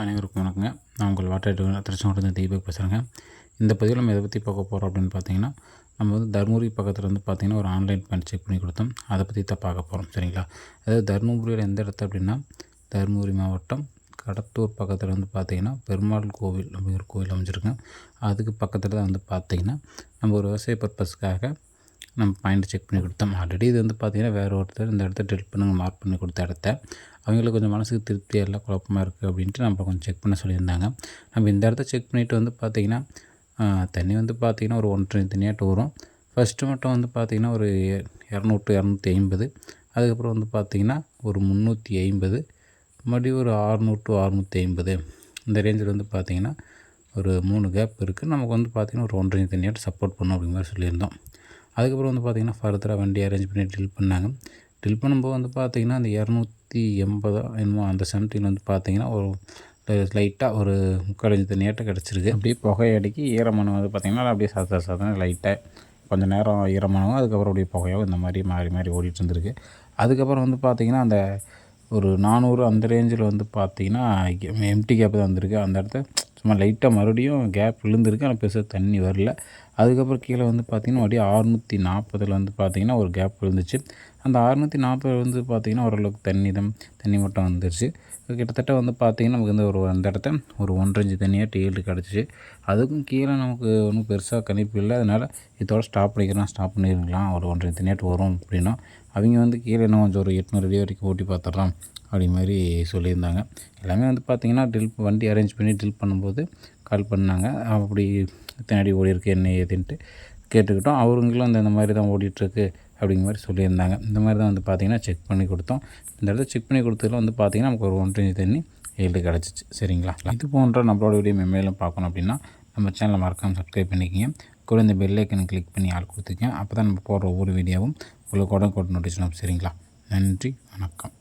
அனைவருக்கும் வணக்கங்க. நான் உங்கள் வாட்டர் திருச்செங்கோடு தீபக் பேசுகிறேங்க இந்த பதிவில் நம்ம எதை பற்றி பார்க்க போகிறோம் அப்படின்னு பார்த்தீங்கன்னா நம்ம வந்து தருமபுரி பக்கத்தில் வந்து பார்த்திங்கன்னா ஒரு ஆன்லைன் பேண்ட் செக் பண்ணி கொடுத்தோம். அதை பற்றி தான் பார்க்க போகிறோம் சரிங்களா? அதாவது தருமபுரியில் எந்த இடத்து அப்படின்னா தருமபுரி மாவட்டம் கடத்தூர் பக்கத்தில் வந்து பார்த்திங்கன்னா பெருமாள் கோவில் அப்படிங்கிற கோவில் அமைஞ்சிருக்கேன் அதுக்கு பக்கத்தில் தான் வந்து பார்த்திங்கன்னா நம்ம ஒரு விவசாய பர்பஸ்க்காக நம்ம பாயிண்ட் செக் பண்ணி கொடுத்தோம். ஆல்ரெடி இது வந்து பார்த்திங்கன்னா வேறு ஒருத்தர் இந்த இடத்த டெலிட் பண்ணுங்க மார்க் பண்ணி கொடுத்த இடத்த. அவங்களுக்கு கொஞ்சம் மனசுக்கு திருப்தியாக இல்லை குழப்பமாக இருக்குது அப்படின்ட்டு நம்ம கொஞ்சம் செக் பண்ண சொல்லியிருந்தாங்க. நம்ம இந்த இடத்த செக் பண்ணிவிட்டு வந்து பார்த்திங்கன்னா தண்ணி வந்து பார்த்திங்கன்னா ஒரு ஒன்றரை தண்ணியாட்டு வரும். ஃபஸ்ட்டு மட்டும் வந்து பார்த்திங்கன்னா ஒரு இரநூட்டு இரநூத்தி ஐம்பது. அதுக்கப்புறம் வந்து பார்த்திங்கன்னா ஒரு முந்நூற்றி ஐம்பது. மறுபடியும் ஒரு ஆறுநூறு டு அறுநூற்றி ஐம்பது. இந்த ரேஞ்சில் வந்து பார்த்திங்கன்னா ஒரு மூணு கேப் இருக்குது நமக்கு வந்து பார்த்திங்கன்னா ஒரு ஒன்றரை தனியாக சப்போர்ட் பண்ணும் அப்படிங்கிற மாதிரி சொல்லியிருந்தோம். அதுக்கப்புறம் வந்து பார்த்திங்கன்னா ஃபர்தராக வண்டி அரேஞ்ச் பண்ணி ட்ரில் பண்ணாங்க. ட்ரில் பண்ணும்போது வந்து பார்த்திங்கன்னா அந்த இரநூத்தி எண்பதோ என்னமோ அந்த சம்திங் வந்து பார்த்திங்கன்னா ஒரு லைட்டாக ஒரு முக்கால் இஞ்சு தண்ணியாட்டம் கிடச்சிருக்கு. அப்படியே புகையடிக்கி ஈரமணம் வந்து பார்த்திங்கன்னா அப்படியே சாத்த சாத்தன லைட்டாக கொஞ்சம் நேரம் ஈரமானவும் அதுக்கப்புறம் அப்படியே புகையாகவும் இந்த மாதிரி மாறி மாறி ஓடிட்டு இருந்திருக்கு. அதுக்கப்புறம் வந்து பார்த்திங்கன்னா அந்த ஒரு நானூறு அந்த ரேஞ்சில் வந்து பார்த்திங்கன்னா எம்டி கேப் தான் வந்திருக்கு அந்த இடத்த சும்மா லைட்டாக மறுபடியும் கேப் விழுந்திருக்கு. ஆனால் பெருசாக தண்ணி வரல. அதுக்கப்புறம் கீழே வந்து பார்த்திங்கன்னா மறுபடியும் அறுநூற்றி நாற்பதில் வந்து பார்த்திங்கன்னா ஒரு கேப் விழுந்துச்சு. அந்த அறுநூற்றி நாற்பது வந்து பார்த்திங்கன்னா ஓரளவுக்கு தண்ணி தான் தண்ணி மட்டும் வந்துருச்சு. கிட்டத்தட்ட வந்து பார்த்திங்கன்னா நமக்கு வந்து ஒரு அந்த இடத்த ஒரு ஒன்றஞ்சு தண்ணியாக டீல்டு கிடச்சிச்சு. அதுக்கும் கீழே நமக்கு ஒன்றும் பெருசாக கணிப்பு இல்லை. அதனால் இதோட ஸ்டாப் பண்ணிக்கலாம் ஸ்டாப் பண்ணிருக்கலாம் ஒரு ஒன்றரை தண்ணியாட்டு வரும் அப்படின்னா. அவங்க வந்து கீழே இன்னும் கொஞ்சம் ஒரு எட்நூறு அடி வரைக்கும் ஓட்டி பார்த்துட்றான் அப்படி மாதிரி சொல்லியிருந்தாங்க. எல்லாமே வந்து பார்த்திங்கன்னா ட்ரில் வண்டி அரேஞ்ச் பண்ணி ட்ரில் பண்ணும்போது கால் பண்ணாங்க. அப்படி இத்தனை அடி ஓடி இருக்கு என்ன ஏதுன்ட்டு கேட்டுக்கிட்டோம். அவங்களும் அந்த இந்த மாதிரி தான் ஓடிட்டுருக்கு அப்படிங்கிற மாதிரி சொல்லியிருந்தாங்க. இந்த மாதிரி தான் வந்து பார்த்திங்கன்னா செக் பண்ணி கொடுத்தோம். இந்த இடத்துல செக் பண்ணி கொடுத்ததில் வந்து பார்த்திங்கன்னா நமக்கு ஒரு ஒன்றரை தண்ணி ஏழு கிடச்சிச்சு. சரிங்களா? இது போன்ற நம்மளோட வீடியோ மெமேலும் பார்க்கணும் அப்படின்னா நம்ம சேனலை மறக்காமல் சப்ஸ்கிரைப் பண்ணிக்கிங்க. கூட இந்த பெல் கிளிக் பண்ணி ஆள் கொடுத்துக்கேன் அப்போ தான் நம்ம போடுற ஒவ்வொரு வீடியோவும் உங்களுக்கு உடனே கூட நோட்டிஸ் சரிங்களா? நன்றி வணக்கம்.